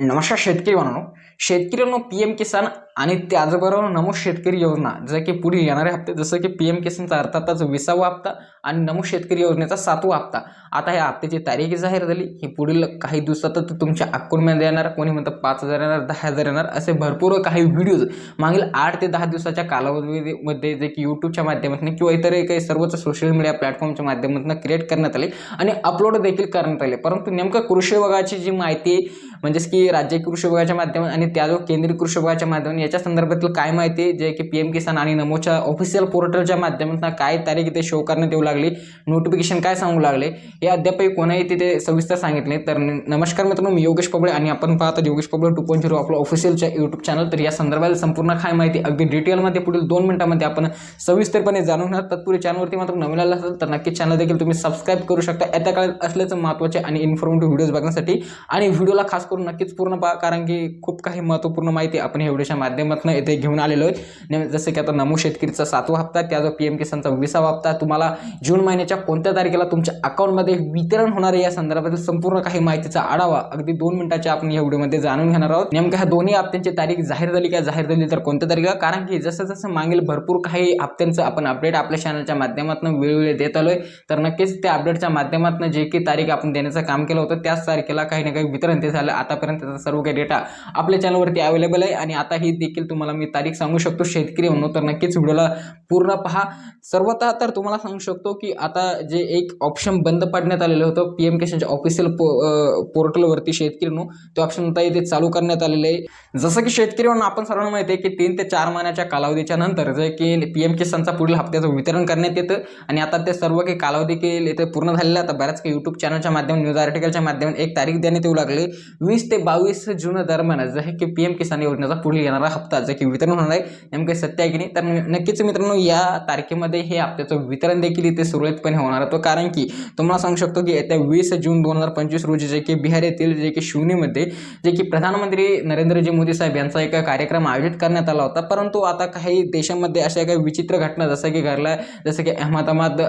नमस्कार शेतकरी बांधवांनो शेतकऱ्यांनो पी एम किसान आणि त्याचबरोबर नमो शेतकरी योजना जसं की पुढे येणारे हप्ते जसं की पी एम किसानचा अर्थातच विसावा हप्ता आणि नमो शेतकरी योजनेचा सातवा हप्ता. आता ह्या हप्त्याची तारीख जाहीर झाली. ही पुढील काही दिवसातच तुमच्या अकाउंटमध्ये येणार. कोणी म्हणतं पाच हजार येणार दहा हजार येणार असे भरपूर काही व्हिडिओज मागील आठ ते दहा दिवसाच्या कालावधीमध्ये जे की यूट्यूबच्या माध्यमातून किंवा इतर काही सर्वच सोशल मीडिया प्लॅटफॉर्मच्या माध्यमातून क्रिएट करण्यात आले आणि अपलोड देखील करण्यात आले. परंतु नेमकं कृषी विभागाची जी माहिती म्हणजेच की राज्य कृषी विभागाच्या माध्यमात आणि त्या जो केंद्रीय कृषी विभागाच्या माध्यमाने याच्या संदर्भातील काय माहिती आहे, जे की पी एम किसान आणि नमोच्या ऑफिशियल पोर्टलच्या माध्यमातून काय तारीख इथे शो करण्यात येऊ लागली? नोटिफिकेशन काय सांगू लागले? हे अद्यापही कोणाही तिथे सविस्तर सांगितले तर नमस्कार मित्रांनो मी योगेश पबळे आणि आपण पाहतात Yogesh Pabale two point zero आपलं ऑफिशियलच्या यूट्यूब चॅनल तर या संदर्भातील संपूर्ण काय माहिती अगदी डिटेलमध्ये पुढील दोन मिनिटांमध्ये आपण सविस्तरपणे जाणून घेणार. तत्पूर्वी चॅनलवरती मात्र नवीन आला असेल तर नक्की चॅनल देखील तुम्ही सबस्क्राईब करू शकता. येत्या काळात असल्याचं महत्त्वाचे आणि इन्फॉर्मेटिव्ह व्हिडिओज बघण्यासाठी. आणि व्हिडिओला खास करून नक्कीच पूर्ण पहा कारण की खूप काही महत्त्वपूर्ण माहिती आपण या व्हिडिओच्या माध्यमातून येथे घेऊन आलेलो आहे. जसं की आता नमो शेतकरीचा सातवा हप्ता त्या जो पी एम किसानचा विसावा हप्ता तुम्हाला जून महिन्याच्या कोणत्या तारखेला तुमच्या अकाउंटमध्ये वितरण होणार आहे या संदर्भातील संपूर्ण काही माहितीचा आढावा अगदी दोन मिनिटाच्या आपण या व्हिडिओमध्ये जाणून घेणार आहोत. नेमक्या ह्या दोन्ही हप्त्यांची तारीख जाहीर झाली का जाहीर झाली तर कोणत्या तारखेला? कारण की जसं जसं मागील भरपूर काही हप्त्यांचं आपण अपडेट आपल्या चॅनलच्या माध्यमातून वेळोवेळी देत आलोय तर नक्कीच त्या अपडेटच्या माध्यमातून जे काही तारीख आपण देण्याचं काम केलं होतं त्याच तारखेला काही ना काही वितरण ते झालं. आतापर्यंत त्याचा सर्व काही डेटा आपल्या चॅनलवरती अवेलेबल आहे. आणि आता ही देखील तुम्हाला मी तारीख सांगू शकतो. शेतकरी म्हणून तर नक्कीच व्हिडिओला पूर्ण पहा. सर्वतः तर तुम्हाला सांगू शकतो की आता जे एक ऑप्शन बंद पाडण्यात आलेलं होतं पी एम किसानच्या ऑफिशियल पो पोर्टलवरती शेतकरी ते ऑप्शन आता इथे चालू करण्यात आलेलं आहे. जसं की शेतकरी म्हणून आपण सर्वांना माहिती आहे की तीन ते चार महिन्याच्या कालावधीच्या नंतर जे की पी एम किसानचा पुढील हप्त्याचं वितरण करण्यात येतं. आणि आता ते सर्व काही कालावधी केले इथे पूर्ण झालेलं आता बऱ्याच काही यूट्यूब चॅनलच्या माध्यम न्यूज आर्टिकलच्या माध्यमात एक तारीख देण्यात येऊ लागली. वीस ते बावीस जून दरम्यान जे की पी एम किसान योजनेचा पुढील येणारा हप्ता जे की वितरण होणार आहे नेमकं सत्य आहे की नाही? तर नक्कीच मित्रांनो या तारखेमध्ये हे हप्त्याचं वितरण देखील इथे सुरळीतपणे होणार होतं कारण की तुम्हाला सांगू शकतो की येत्या वीस जून दोन हजार पंचवीस रोजी जे की बिहार येथील जे की शिवनीमध्ये जे की प्रधानमंत्री नरेंद्रजी मोदी साहेब यांचा एक कार्यक्रम आयोजित करण्यात आला होता. परंतु आता काही देशामध्ये अशा काही विचित्र घटना जसं की घडला जसं की अहमदाबाद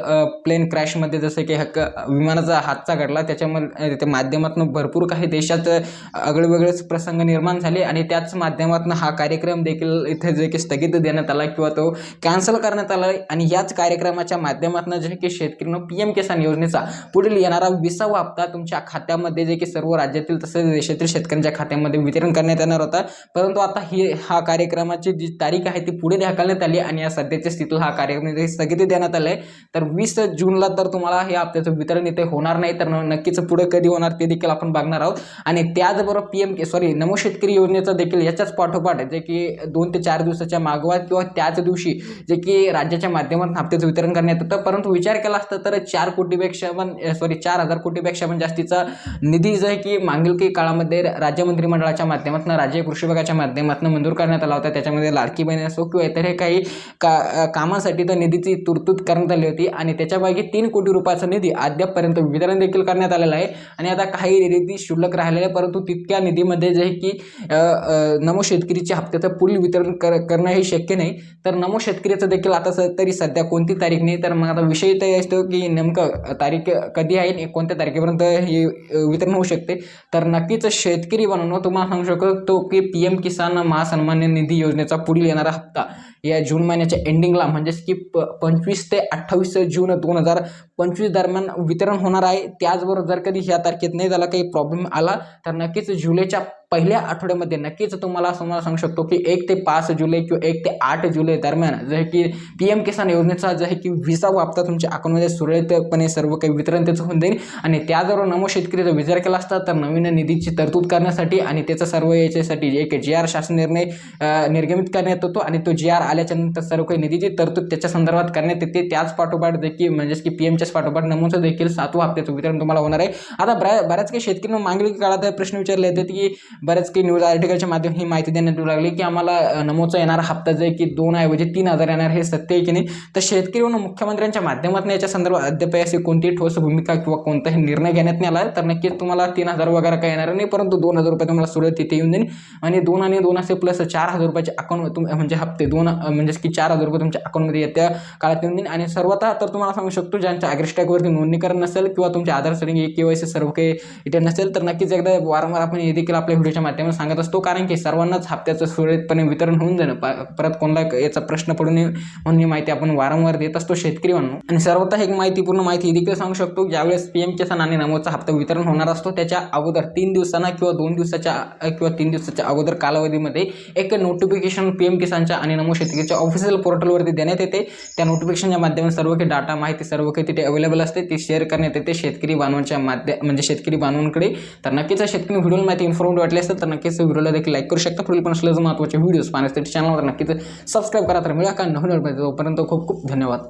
प्लेन क्रॅशमध्ये जसं की हक्क विमानाचा हादसा घडला. त्याच्यामध्ये त्या माध्यमातून भरपूर काही देशात आगळेवेगळेच प्रसंग निर्माण झाले आणि त्याच माध्यमातून हा कार्य कार्यक्रम देखील इथे जे की स्थगित देण्यात आला किंवा तो कॅन्सल करण्यात आला आणि याच कार्यक्रमाच्या माध्यमातून जे की शेतकऱ्यांना पी एम किसान योजनेचा पुढील येणारा विसावा हप्ता तुमच्या खात्यामध्ये जे की सर्व राज्यातील तसेच देशातील शेतकऱ्यांच्या खात्यामध्ये वितरण करण्यात येणार होता. परंतु आता ही हा कार्यक्रमाची जी तारीख आहे ती पुढे ढकलण्यात आली आणि या सध्याच्या स्थितीत हा कार्यक्रम इथे स्थगिती देण्यात आला आहे. तर वीस जूनला तर तुम्हाला हे हप्त्याचं वितरण इथे होणार नाही तर नक्कीच पुढे कधी होणार ते देखील आपण बघणार आहोत. आणि त्याचबरोबर पी एम सॉरी नमो शेतकरी योजनेचा देखील याच्याच पाठोपाठ जे की दोन ते चार दिवसाच्या मागोवा किंवा त्याच दिवशी जे की राज्याच्या माध्यमातून हप्त्याचं वितरण करण्यात येतं. परंतु विचार केला असता तर चार कोटीपेक्षा पण सॉरी चार हजार कोटीपेक्षा पण जास्तीचा निधी जो आहे की मागील काही काळामध्ये राज्य मंत्रिमंडळाच्या माध्यमातून राज्य कृषी विभागाच्या माध्यमातून मंजूर करण्यात आला होता. त्याच्यामध्ये लाडकी बहीण असो किंवा इतर हे काही का कामासाठी तर निधीची तरतूद करण्यात आली होती आणि त्याच्यामागे तीन कोटी रुपयाचा निधी अद्यापपर्यंत वितरण देखील करण्यात आलेला आहे. आणि आता काही निधी शुल्लक राहिलेले आहे परंतु तितक्या निधीमध्ये जे आहे की नमो शेतकरीचे हप्ते त्याचं पुढील वितरण कर करणं हे शक्य नाही. तर नमो शेतकऱ्याचं देखील आता स तरी सध्या कोणती तारीख नाही. तर मग आता विषय तर असतो की नेमकं तारीख कधी आहे कोणत्या तारखेपर्यंत हे वितरण होऊ शकते. तर नक्कीच शेतकरी बनवणं तुम्हाला सांगू शकतो की पी एम किसान महासन्मान निधी योजनेचा पुढील येणारा हप्ता या जून महिन्याच्या एंडिंगला म्हणजेच की प पंचवीस ते अठ्ठावीस जून दोन हजार पंचवीस दरम्यान वितरण होणार आहे. त्याचबरोबर जर कधी ह्या तारखेत नाही झाला काही प्रॉब्लेम आला तर नक्कीच जुलैच्या पहिल्या आठवड्यामध्ये नक्कीच तुम्हाला तुम्हाला सांगू शकतो की एक ते पाच जुलै किंवा एक ते आठ जुलै दरम्यान जे की पी एम किसान योजनेचा जे आहे की विसावा हप्ता तुमच्या अकाउंटमध्ये सुरळीतपणे सर्व काही वितरण त्याचं होऊन जाईल. आणि त्याचबरोबर नमो जर विचार केला असता तर नवीन निधीची तरतूद करण्यासाठी आणि त्याचा सर्व याच्यासाठी एक जी आर शासन निर्णय निर्गमित करण्यात येतो आणि तो जी आर आल्याच्यानंतर सर्व काही निधीची तरतूद त्याच्या संदर्भात करण्यात येते. त्याच पाठोपाठ देखील म्हणजेच की पी एमच्याच पाठोपाठ नमोचं देखील सातवा हप्त्याचं वितरण तुम्हाला होणार आहे. आता बऱ्या बऱ्याच काही शेतकऱ्यांना मागील काळात प्रश्न विचारले येतात की बऱ्याच काही न्यूज आर्टिकलच्या माध्यम ही माहिती देण्यात येऊ लागली की आम्हाला नमोचा येणारा हप्ता जे आहे की दोन ऐवजी तीन हजार येणार हे सत्य आहे की नाही? तर शेतकरी म्हणून मुख्यमंत्र्यांच्या माध्यमातून याच्या संदर्भात अद्याप अशी कोणतीही ठोस भूमिका किंवा कोणताही निर्णय घेण्यात नाही आला तर नक्कीच तुम्हाला तीन हजार वगैरे काय येणार नाही परंतु दोन हजार रुपये तुम्हाला सुरळीत तिथे येऊन जाईल आणि दोन आणि दोन असे प्लस चार हजार रुपयाचे अकाउंट तुम म्हणजे हप्ते दोन म्हणजेच म्हणजे की चार हजार रुपये तुमच्या अकाउंटमध्ये येत्या काळात येऊन जाईल आणि सर्वतः तर तुम्हाला सांगू शकतो ज्यांच्या ॲग्रिस्टॅकवरती नोंदणीकरण नसेल किंवा तुमच्या आधार सरिंग के वाय सी सर्व काही इथे नसेल तर नक्कीच एकदा वारंवार आपण हे देखील आपल्या व्हिडिओच्या माध्यमातून सांगत असतो. कारण की सर्वांनाच हप्त्याचं सुरळीतपणे वितरण होऊन जाणं. प- परत कोणाला याचा प्रश्न पडू नये म्हणून ही माहिती आपण वारंवार देत असतो शेतकरी म्हणून आणि सर्वतः एक माहितीपूर्ण माहिती देखील सांगू शकतो ज्यावेळेस पी एम किसान आणि नमोचा हप्ता वितरण होणार असतो त्याच्या अगोदर तीन दिवसांना किंवा दोन दिवसाच्या किंवा तीन दिवसाच्या अगोदर कालावधीमध्ये एक नोटिफिकेशन पी एम किसानच्या आणि नमो शेतकरीच्या ऑफिशियल पोर्टलवरती देण्यात येते. त्या नोटिफिकेशनच्या माध्यमातून सर्व काही डाटा माहिती सर्व काही तिथे अवेलेबल असते. ती शेअर करण्यात येते. शेतकरी बांधवांच्या माध्य म्हणजे शेतकरी बांधवांकडे. तर नक्कीच शेतकरी व्हिडिओ माहिती इन्फॉर्मेटिव्ह वाटली असेल तर नक्कीच व्हिडिओला देखील लाईक करू शकता. पुढील पण असल्याचं महत्त्वाचे व्हिडिओज पाहण्यासाठी चॅनलवर नक्कीच सबस्क्राईब करा. तर मिळा का नवीन तोपर्यंत खूप खूप धन्यवाद.